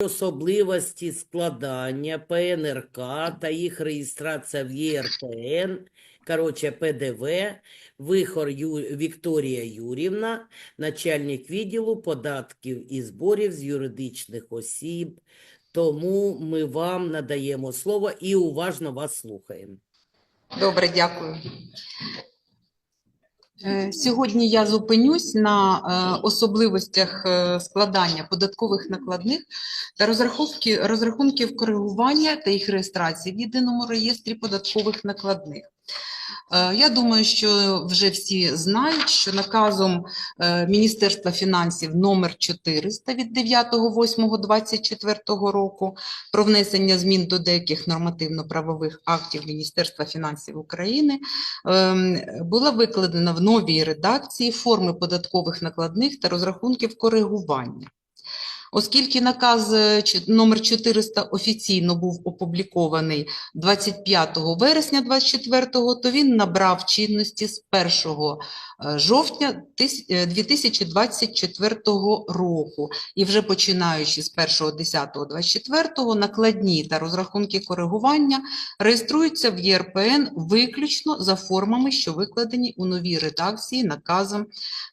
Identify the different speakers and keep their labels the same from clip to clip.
Speaker 1: особливості складання ПНРК та їх реєстрація в ЄРПН, коротше ПДВ, Вихор Ю... Вікторія Юрівна, начальник відділу податків і зборів з юридичних осіб. Тому ми вам надаємо слово і уважно вас слухаємо.
Speaker 2: Добре, дякую. Е, Сьогодні я зупинюсь на е, особливостях е, складання податкових накладних та розрахунків коригування та їх реєстрації в єдиному реєстрі податкових накладних. Е, Я думаю, що вже всі знають, що наказом е, Міністерства фінансів номер 400 від 9.08.24 року про внесення змін до деяких нормативно-правових актів Міністерства фінансів України ем, була викладена в новій редакції форми податкових накладних та розрахунків коригування. Оскільки наказ е, номер 400 офіційно був опублікований 25 вересня 24 то він набрав чинності з 1 е, жовтня тис- е, 2024 року. І вже починаючи з 1.10.24 накладні та розрахунки коригування реєструються в ЄРПН виключно за формами, що викладені у новій редакції наказом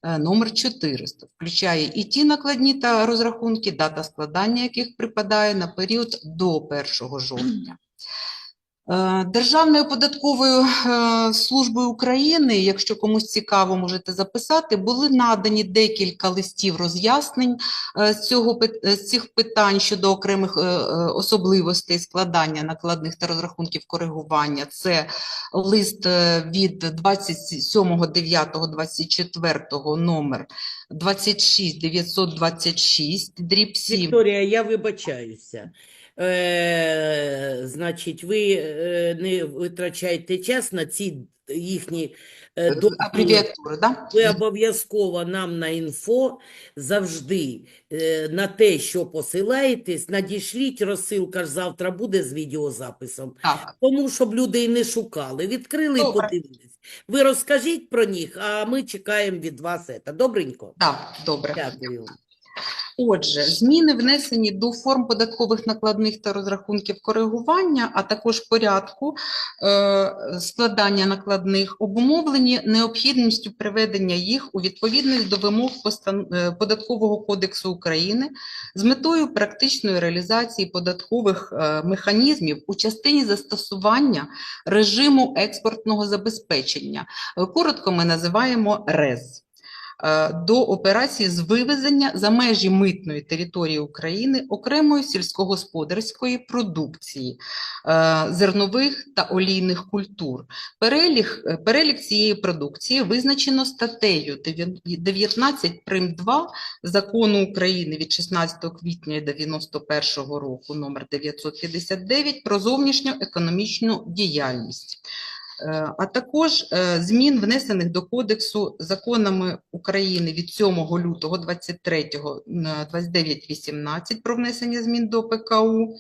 Speaker 2: е, номер 400. Включає і ті накладні та розрахунки, дата складання яких припадає на період до 1 жовтня. Е, Державною податковою е, службою України, якщо комусь цікаво, можете записати, були надані декілька листів роз'яснень е, з, цього, з цих питань щодо окремих особливостей складання накладних та розрахунків коригування. Це лист від 27.09.24 номер 26926, дріб 7.
Speaker 1: Вікторія, я вибачаюся. Е, значить, ви е, не витрачайте час на ці їхні е, дозволи.
Speaker 2: Да?
Speaker 1: Ви обов'язково нам на інфо завжди е, на те, що посилаєтесь, надішліть, розсилка ж завтра буде з відеозаписом.
Speaker 2: Так.
Speaker 1: Тому, щоб люди і не шукали, відкрили і
Speaker 2: Добре.
Speaker 1: подивились. Ви розкажіть про них, а ми чекаємо від вас це. Добренько?
Speaker 2: Так, добре.
Speaker 1: Дякую.
Speaker 2: Отже, зміни внесені до форм податкових накладних та розрахунків коригування, а також порядку е, складання накладних, обумовлені необхідністю приведення їх у відповідність до вимог е, Податкового кодексу України з метою практичної реалізації податкових е, механізмів у частині застосування режиму експортного забезпечення. Коротко ми називаємо РЕЗ до операції з вивезення за межі митної території України окремої сільськогосподарської продукції, е, зернових та олійних культур. Перелік, е, перелік цієї продукції визначено статтею 19 прим. 2 Закону України від 16 квітня 91 року номер 959 про зовнішню економічну діяльність. Е, а також е, змін, внесених до Кодексу законами України від 7 лютого 23 на 29.18 про внесення змін до ПКУ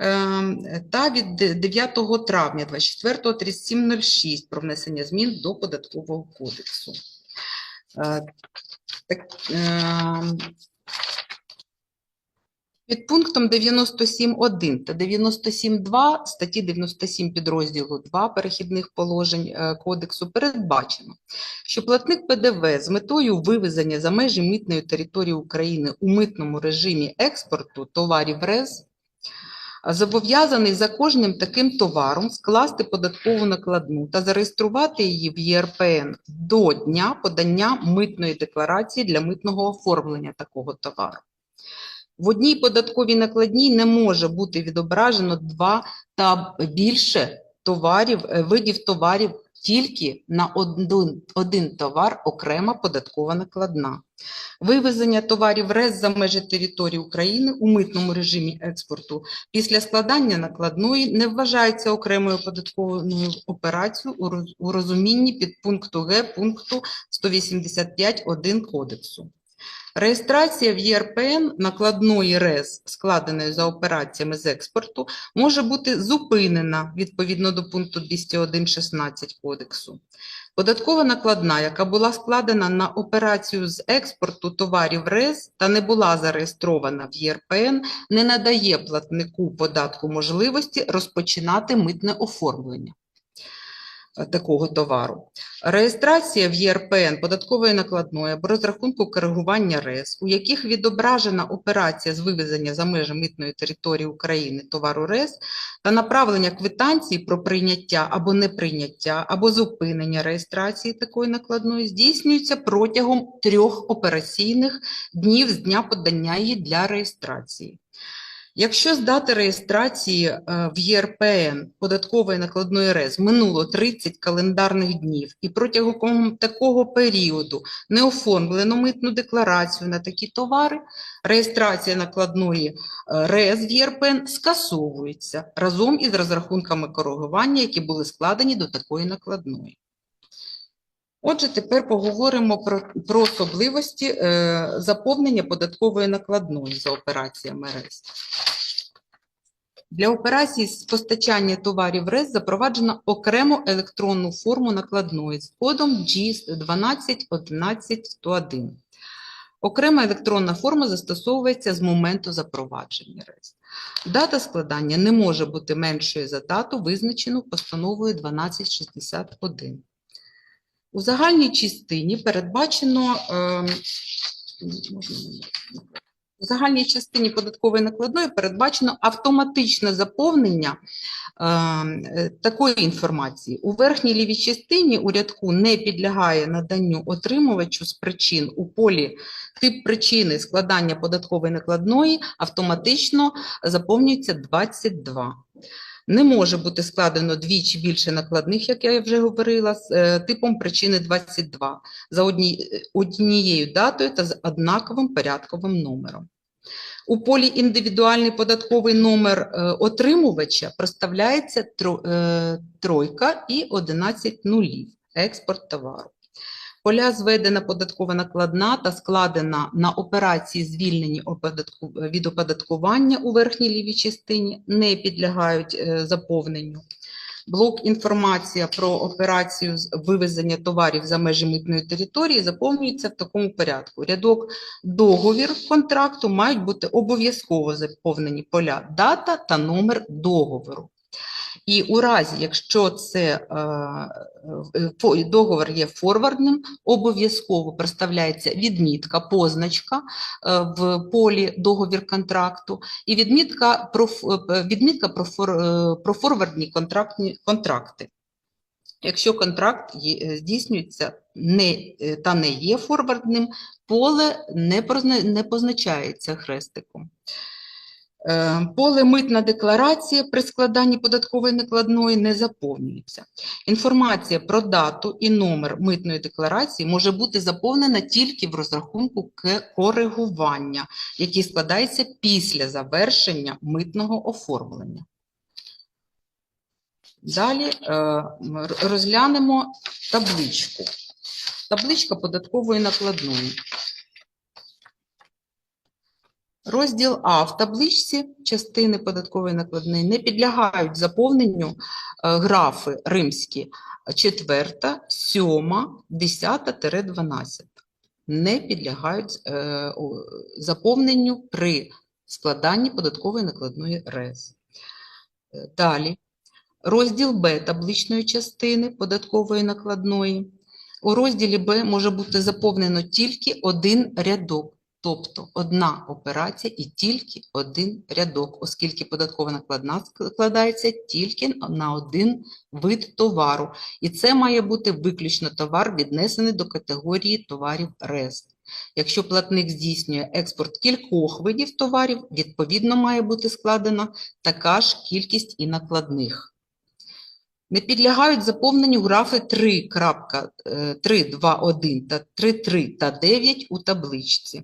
Speaker 2: е, та від 9 травня 24 3706 про внесення змін до Податкового кодексу. Е, Так, е, під пунктом 97.1 та 97.2 статті 97 підрозділу 2 перехідних положень е, кодексу передбачено, що платник ПДВ з метою вивезення за межі митної території України у митному режимі експорту товарів РЕЗ зобов'язаний за кожним таким товаром скласти податкову накладну та зареєструвати її в ЄРПН до дня подання митної декларації для митного оформлення такого товару. В одній податковій накладній не може бути відображено два та більше товарів, е, видів товарів тільки на один, один товар окрема податкова накладна. Вивезення товарів РЕЗ за межі території України у митному режимі експорту після складання накладної не вважається окремою податковою операцією у розумінні підпункту Г пункту 185.1 Кодексу. Реєстрація в ЄРПН накладної РЕЗ, складеної за операціями з експорту, може бути зупинена відповідно до пункту 201.16 Кодексу. Податкова накладна, яка була складена на операцію з експорту товарів РЕС та не була зареєстрована в ЄРПН, не надає платнику податку можливості розпочинати митне оформлення такого товару. Реєстрація в ЄРПН податкової накладної або розрахунку коригування РЕС, у яких відображена операція з вивезення за межі митної території України товару РЕС та направлення квитанції про прийняття або неприйняття, або зупинення реєстрації такої накладної здійснюється протягом трьох операційних днів з дня подання її для реєстрації. Якщо з дати реєстрації е, в ЄРПН податкової накладної РЕС минуло 30 календарних днів і протягом такого періоду не оформлено митну декларацію на такі товари, реєстрація накладної е, РЕС в ЄРПН скасовується разом із розрахунками коригування, які були складені до такої накладної. Отже, тепер поговоримо про, про особливості е, заповнення податкової накладної за операціями РЕС. Для операцій з постачання товарів РЕС запроваджено окрему електронну форму накладної з кодом G1211101. Окрема електронна форма застосовується з моменту запровадження РЕС. Дата складання не може бути меншою за дату, визначену постановою 1261. У загальній частині передбачено ем, у загальній частині податкової накладної передбачено автоматичне заповнення ем, такої інформації. У верхній лівій частині у рядку не підлягає наданню отримувачу з причин у полі тип причини складання податкової накладної автоматично заповнюється 22. Не може бути складено двічі більше накладних, як я вже говорила, з е, типом причини 22 за е, однією датою та з однаковим порядковим номером. У полі індивідуальний податковий номер е, отримувача проставляється тро- тройка і 11 нулів експорт товару. Поля зведена податкова накладна та складена на операції звільнені від оподаткування у верхній лівій частині, не підлягають е, заповненню. Блок інформація про операцію з вивезення товарів за межі митної території заповнюється в такому порядку. Рядок договір контракту мають бути обов'язково заповнені поля дата та номер договору. І у разі, якщо це е, е, договор є форвардним, обов'язково проставляється відмітка, позначка е, в полі договір контракту і відмітка про, відмітка про, про форвардні контрактні, контракти. Якщо контракт здійснюється не, та не є форвардним, поле не позначається хрестиком. Е, Поле митна декларація при складанні податкової накладної не заповнюється. Інформація про дату і номер митної декларації може бути заповнена тільки в розрахунку коригування, який складається після завершення митного оформлення. Далі е, розглянемо табличку. Табличка податкової накладної. Розділ А в табличці частини податкової накладної не підлягають заповненню е, графи римські 4, 7, 10-12. Не підлягають е, заповненню при складанні податкової накладної РЕС. Е, Далі. Розділ Б табличної частини податкової накладної. У розділі Б може бути заповнено тільки один рядок, тобто одна операція і тільки один рядок, оскільки податкова накладна складається тільки на один вид товару. І це має бути виключно товар, віднесений до категорії товарів РЕС. Якщо платник здійснює експорт кількох видів товарів, відповідно має бути складена така ж кількість і накладних. Не підлягають заповненню графи 3.321 та 3.3 та 9 у табличці.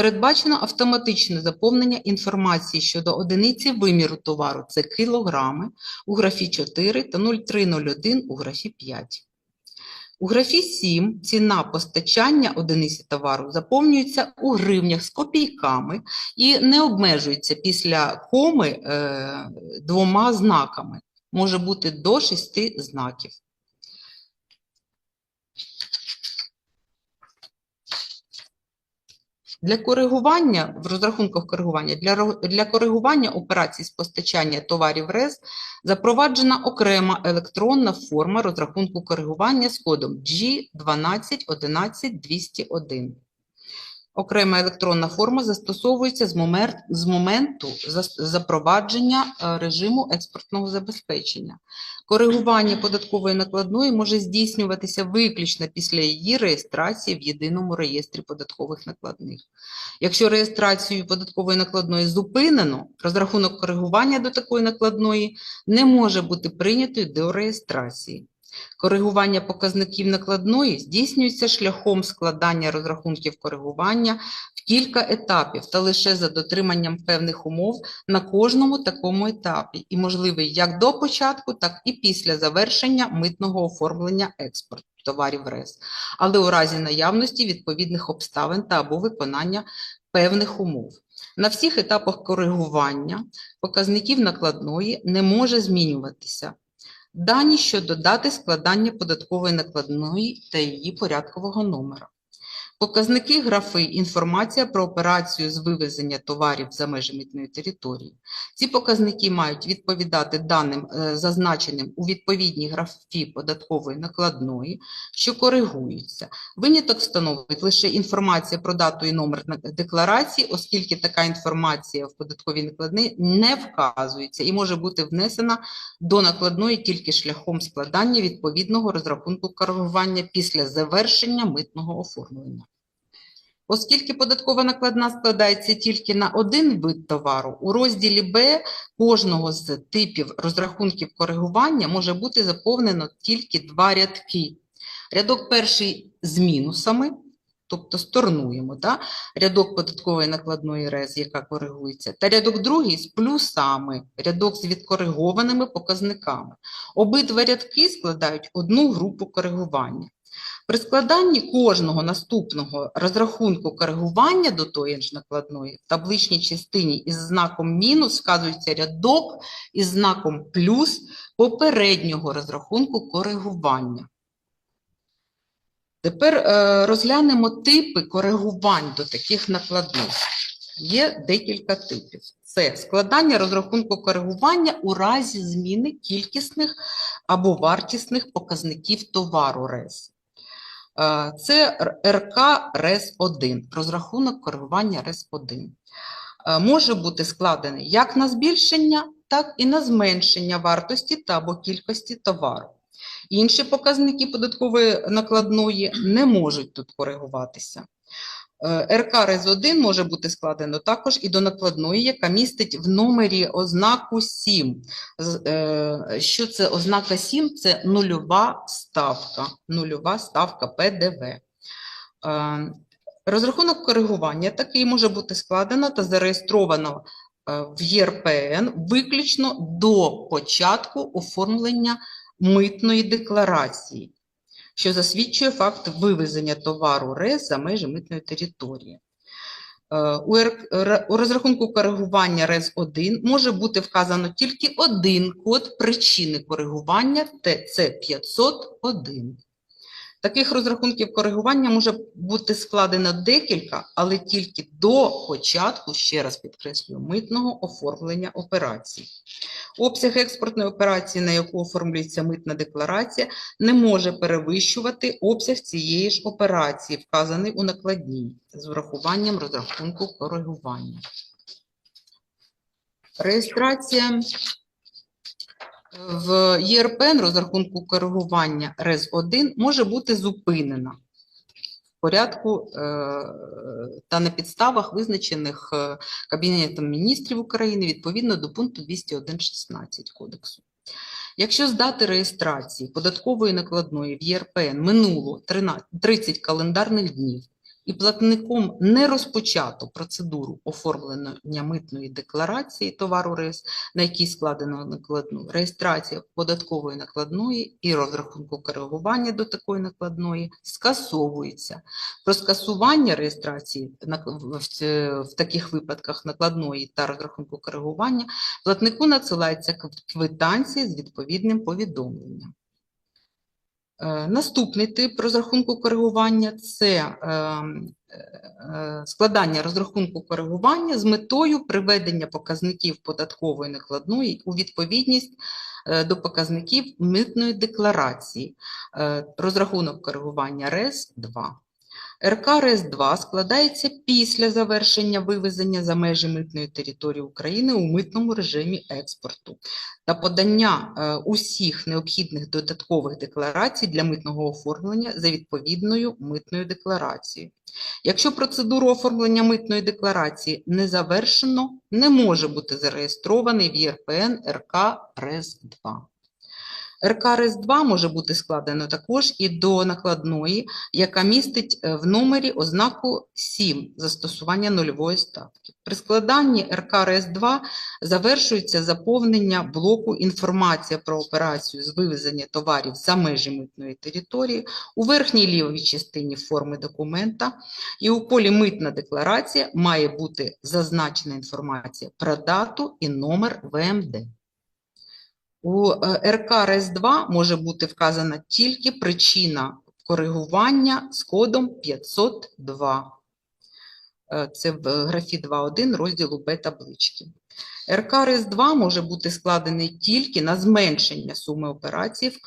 Speaker 2: Передбачено автоматичне заповнення інформації щодо одиниці виміру товару – це кілограми у графі 4 та 0301 у графі 5. У графі 7 ціна постачання одиниці товару заповнюється у гривнях з копійками і не обмежується після коми е, двома знаками може бути до шести знаків. Для коригування в розрахунках коригування для, для коригування операцій з постачання товарів РЕС запроваджена окрема електронна форма розрахунку коригування з кодом G1211201. Окрема електронна форма застосовується з, момер- з моменту запровадження е, режиму експортного забезпечення. Коригування податкової накладної може здійснюватися виключно після її реєстрації в єдиному реєстрі податкових накладних. Якщо реєстрацію податкової накладної зупинено, розрахунок коригування до такої накладної не може бути прийнятий до реєстрації. Коригування показників накладної здійснюється шляхом складання розрахунків коригування в кілька етапів та лише за дотриманням певних умов на кожному такому етапі і можливий як до початку, так і після завершення митного оформлення експорту товарів РЕС, але у разі наявності відповідних обставин та або виконання певних умов. На всіх етапах коригування показників накладної не може змінюватися. Дані щодо дати складання податкової накладної та її порядкового номера. Показники графи «Інформація про операцію з вивезення товарів за межі митної території». Ці показники мають відповідати даним, е, зазначеним у відповідній графі податкової накладної, що коригуються. Виняток становить лише інформація про дату і номер декларації, оскільки така інформація в податковій накладній не вказується і може бути внесена до накладної тільки шляхом складання відповідного розрахунку коригування після завершення митного оформлення. Оскільки податкова накладна складається тільки на один вид товару, у розділі Б кожного з типів розрахунків коригування може бути заповнено тільки два рядки. Рядок перший з мінусами, тобто сторнуємо, да? рядок податкової накладної РЕЗ, яка коригується, та рядок другий з плюсами, рядок з відкоригованими показниками. Обидва рядки складають одну групу коригування. При складанні кожного наступного розрахунку коригування до тої ж накладної в табличній частині із знаком мінус вказується рядок із знаком плюс попереднього розрахунку коригування. Тепер е, розглянемо типи коригувань до таких накладних. Є декілька типів. Це складання розрахунку коригування у разі зміни кількісних або вартісних показників товару РЕС. Е, Це РК РЕС-1, розрахунок коригування РЕС-1. Е, Може бути складений як на збільшення, так і на зменшення вартості та або кількості товару. Інші показники податкової накладної не можуть тут коригуватися. Е, РК РЕЗ-1 може бути складено також і до накладної, яка містить в номері ознаку 7. Е, Що це ознака 7? Це нульова ставка, нульова ставка ПДВ. Е, Розрахунок коригування такий може бути складено та зареєстровано в ЄРПН виключно до початку оформлення митної декларації, що засвідчує факт вивезення товару РЕС за межі митної території. Е, У, розрахунку коригування РЕС-1 може бути вказано тільки один код причини коригування ТЦ-501. Таких розрахунків коригування може бути складено декілька, але тільки до початку, ще раз підкреслюю, митного оформлення операцій. Обсяг експортної операції, на яку оформлюється митна декларація, не може перевищувати обсяг цієї ж операції, вказаний у накладній, з врахуванням розрахунку коригування. Реєстрація в ЄРПН розрахунку коригування РЕЗ-1 може бути зупинена порядку е, та на підставах, визначених е, Кабінетом міністрів України відповідно до пункту 201.16 Кодексу. Якщо з дати реєстрації податкової накладної в ЄРПН минуло 13 30 календарних днів і платником не розпочато процедуру оформлення митної декларації товару РЕС, на якій складено накладну, реєстрація податкової накладної і розрахунку коригування до такої накладної скасовується. Про скасування реєстрації в, таких випадках накладної та розрахунку коригування платнику надсилається кв- квитанція з відповідним повідомленням. Е, Наступний тип розрахунку коригування – це ем, е, складання розрахунку коригування з метою приведення показників податкової накладної у відповідність е, до показників митної декларації. Е, Розрахунок коригування РЕС-2. РК РЕС-2 складається після завершення вивезення за межі митної території України у митному режимі експорту та подання е, усіх необхідних додаткових декларацій для митного оформлення за відповідною митною декларацією. Якщо процедуру оформлення митної декларації не завершено, не може бути зареєстрований в ЄРПН РК РЕС-2. РК РЕС-2 може бути складено також і до накладної, яка містить е, в номері ознаку 7 застосування нульової ставки. При складанні РК РЕС-2 завершується заповнення блоку «Інформація про операцію з вивезення товарів за межі митної території» у верхній лівій частині форми документа і у полі «Митна декларація» має бути зазначена інформація про дату і номер ВМД. У е, РК РЕС-2 може бути вказана тільки причина коригування з кодом 502. Е, Це в графі 2.1 розділу Б таблички. РК РЕС-2 може бути складений тільки на зменшення суми операції,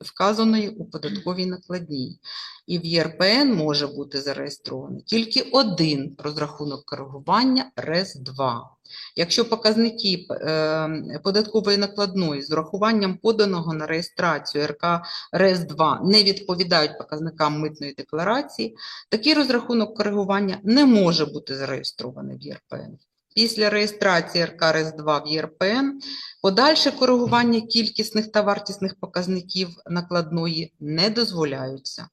Speaker 2: вказаної у податковій накладній. І в ЄРПН може бути зареєстрований тільки один розрахунок коригування РЕС-2. Якщо показники е, податкової накладної з урахуванням поданого на реєстрацію РК РЕС-2 не відповідають показникам митної декларації, такий розрахунок коригування не може бути зареєстрований в ЄРПН. Після реєстрації РК РЕС-2 в ЄРПН подальше коригування кількісних та вартісних показників накладної не дозволяються.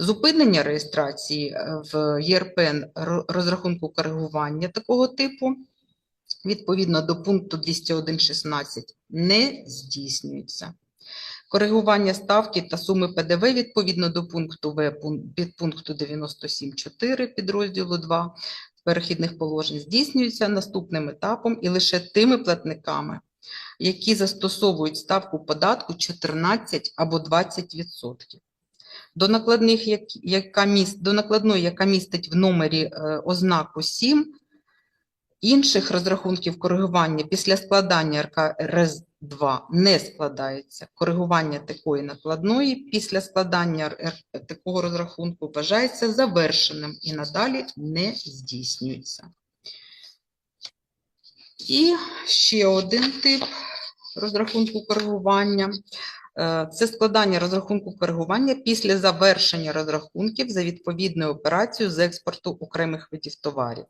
Speaker 2: Зупинення реєстрації е, в ЄРПН розрахунку коригування такого типу відповідно до пункту 201.16 не здійснюється. Коригування ставки та суми ПДВ відповідно до пункту В пун- підпункту 97.4 підрозділу 2 перехідних положень здійснюється наступним етапом і лише тими платниками, які застосовують ставку податку 14 або 20%. До, накладних, яка міс- до накладної, яка містить в номері е, ознаку 7, інших розрахунків коригування після складання РК РС-2 не складається. Коригування такої накладної після складання такого розрахунку вважається завершеним і надалі не здійснюється. І ще один тип розрахунку коригування. Е, Це складання розрахунку коригування після завершення розрахунків за відповідною операцією з експорту окремих видів товарів.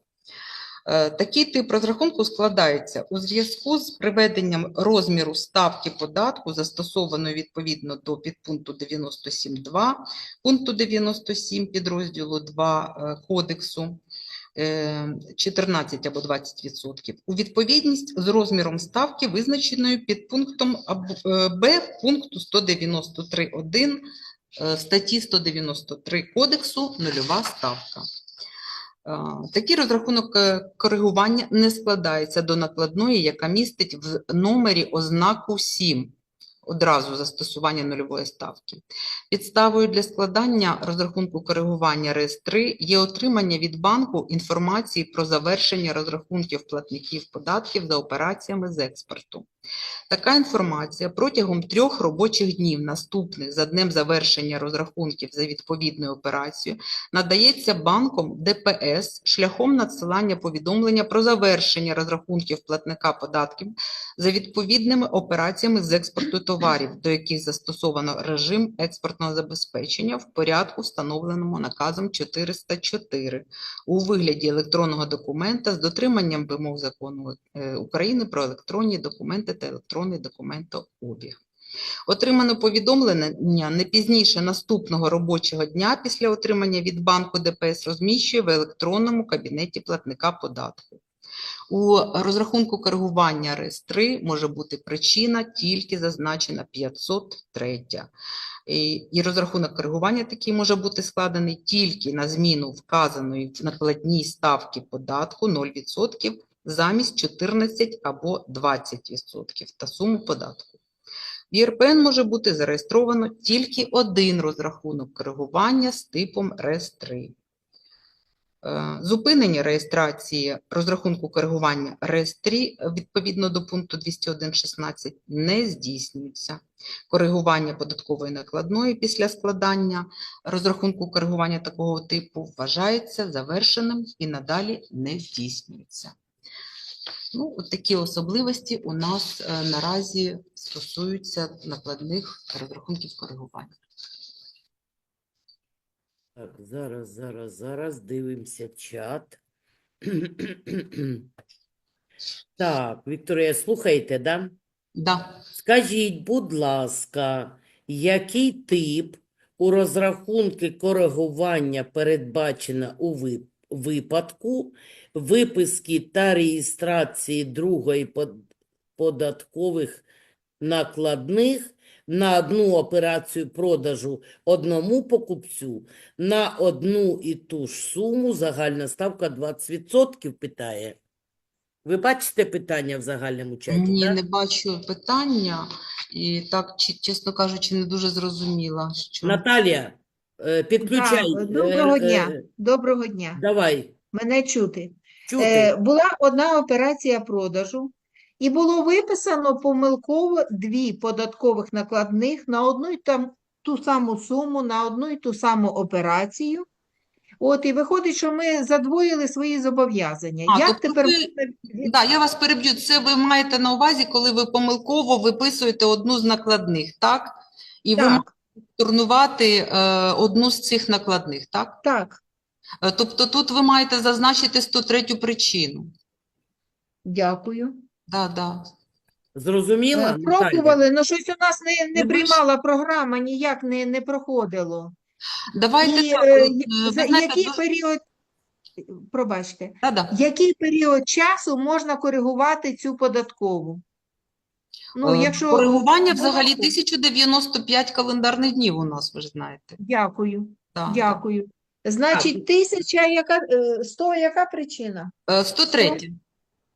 Speaker 2: Е, Такий тип розрахунку складається у зв'язку з приведенням розміру ставки податку, застосованої відповідно до підпункту 97.2, пункту 97 підрозділу 2 е, кодексу, е, 14 або 20%, у відповідність з розміром ставки, визначеною під пунктом е, Б пункту 193.1 е, статті 193 кодексу нульова ставка. Такий розрахунок е, коригування не складається до накладної, яка містить в номері ознаку 7 одразу застосування нульової ставки. Підставою для складання розрахунку коригування РС-3 є отримання від банку інформації про завершення розрахунків платників податків за операціями з експорту. Така інформація протягом трьох робочих днів наступних за днем завершення розрахунків за відповідною операцією надається банком ДПС шляхом надсилання повідомлення про завершення розрахунків платника податків за відповідними операціями з експорту товарів, до яких застосовано режим експортного забезпечення в порядку, встановленому наказом 404 у вигляді електронного документа з дотриманням вимог закону е, України про електронні документи та електронний документообіг. Отримане повідомлення не пізніше наступного робочого дня після отримання від банку ДПС розміщує в електронному кабінеті платника податку. У розрахунку коригування РС-3 може бути причина тільки зазначена 503. І розрахунок коригування такий може бути складений тільки на зміну вказаної в накладній ставки податку 0% замість 14 або 20% та суму податку. В ЄРПН може бути зареєстровано тільки один розрахунок коригування з типом РЕС-3. е, зупинення реєстрації розрахунку коригування реєстрі відповідно до пункту 201.16 не здійснюється. Коригування податкової накладної після складання розрахунку коригування такого типу вважається завершеним і надалі не здійснюється. Ну, такі особливості у нас е, наразі стосуються накладних розрахунків коригування.
Speaker 1: Так, зараз, зараз, зараз дивимося чат. Так, Вікторія, слухайте, да?
Speaker 2: Да.
Speaker 1: Скажіть, будь ласка, який тип у розрахунки коригування передбачено у випадку виписки та реєстрації другої податкових накладних на одну операцію продажу одному покупцю на одну і ту ж суму, загальна ставка 20%, питає. Ви бачите питання в загальному чаті,
Speaker 2: Ні,
Speaker 1: так?
Speaker 2: не бачу питання і так, чесно кажучи, не дуже зрозуміла, що
Speaker 1: Наталія, е, підключай.
Speaker 3: Так,
Speaker 1: е,
Speaker 3: доброго
Speaker 1: е,
Speaker 3: дня. Доброго дня.
Speaker 1: Давай,
Speaker 3: Мене чути.
Speaker 1: чути.
Speaker 3: Була одна операція продажу, і було виписано помилково дві податкових накладних на одну й там ту саму суму, на одну й ту саму операцію. От, і виходить, що ми задвоїли свої зобов'язання.
Speaker 2: А,
Speaker 3: Як
Speaker 2: тобто
Speaker 3: тепер
Speaker 2: ви- Да, я вас переб'ю. Це ви маєте на увазі, коли ви помилково виписуєте одну з накладних, так? І ви маєте турнувати е, одну з цих накладних, так?
Speaker 3: так,
Speaker 2: Е, Тобто тут ви маєте зазначити 103 причину.
Speaker 3: дякую.
Speaker 2: Да, да.
Speaker 1: Зрозуміла,
Speaker 3: Е? Пробували, але щось у нас не,
Speaker 2: Не
Speaker 3: не приймала програма, ніяк не, не проходило.
Speaker 2: Давайте
Speaker 3: І
Speaker 2: так,
Speaker 3: е,
Speaker 2: е, ви
Speaker 3: за
Speaker 2: знаєте,
Speaker 3: який
Speaker 2: дуже-
Speaker 3: період, пробачте,
Speaker 2: Да, да.
Speaker 3: який період часу можна коригувати цю податкову? Ну,
Speaker 2: Е,
Speaker 3: якщо
Speaker 2: Коригування взагалі 1095 календарних днів у нас, ви ж знаєте.
Speaker 3: Дякую,
Speaker 2: Да,
Speaker 3: дякую. Значить, тисяча, яка, е, сто, яка причина?
Speaker 2: Е, 103.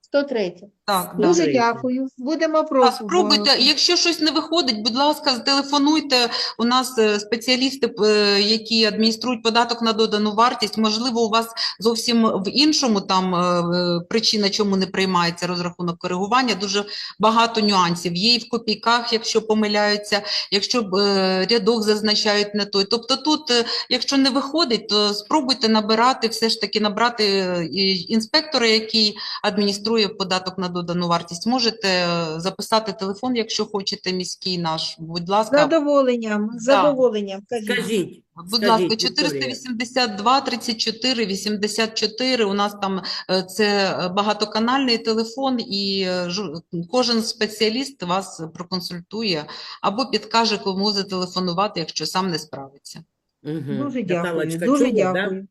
Speaker 3: 103.
Speaker 2: Так.
Speaker 3: Дуже
Speaker 1: Третя.
Speaker 3: дякую. Будемо пробувати.
Speaker 2: спробуйте, якщо щось не виходить, будь ласка, зателефонуйте. У нас е, спеціалісти, е, які адмініструють податок на додану вартість. Можливо, у вас зовсім в іншому там е, причина, чому не приймається розрахунок коригування. Дуже багато нюансів. Є і в копійках, якщо помиляються, якщо е, рядок зазначають не той. Тобто тут, е, якщо не виходить, то спробуйте набирати, все ж таки набрати е, і інспектора, який адмініструє податок на додану вартість. Можете е, записати телефон, якщо хочете, міський наш. Будь ласка,
Speaker 3: Задоволенням, задоволенням. кажіть.
Speaker 1: Скажіть,
Speaker 2: будь ласка,
Speaker 1: Вікторія.
Speaker 2: 482 34 84. У нас там е, це багатоканальний телефон, і е, кожен спеціаліст вас проконсультує або підкаже, кому зателефонувати, якщо сам не справиться.
Speaker 1: Угу.
Speaker 3: Дуже дякую,
Speaker 1: Наталочка,
Speaker 3: дуже
Speaker 1: да?
Speaker 3: дякую.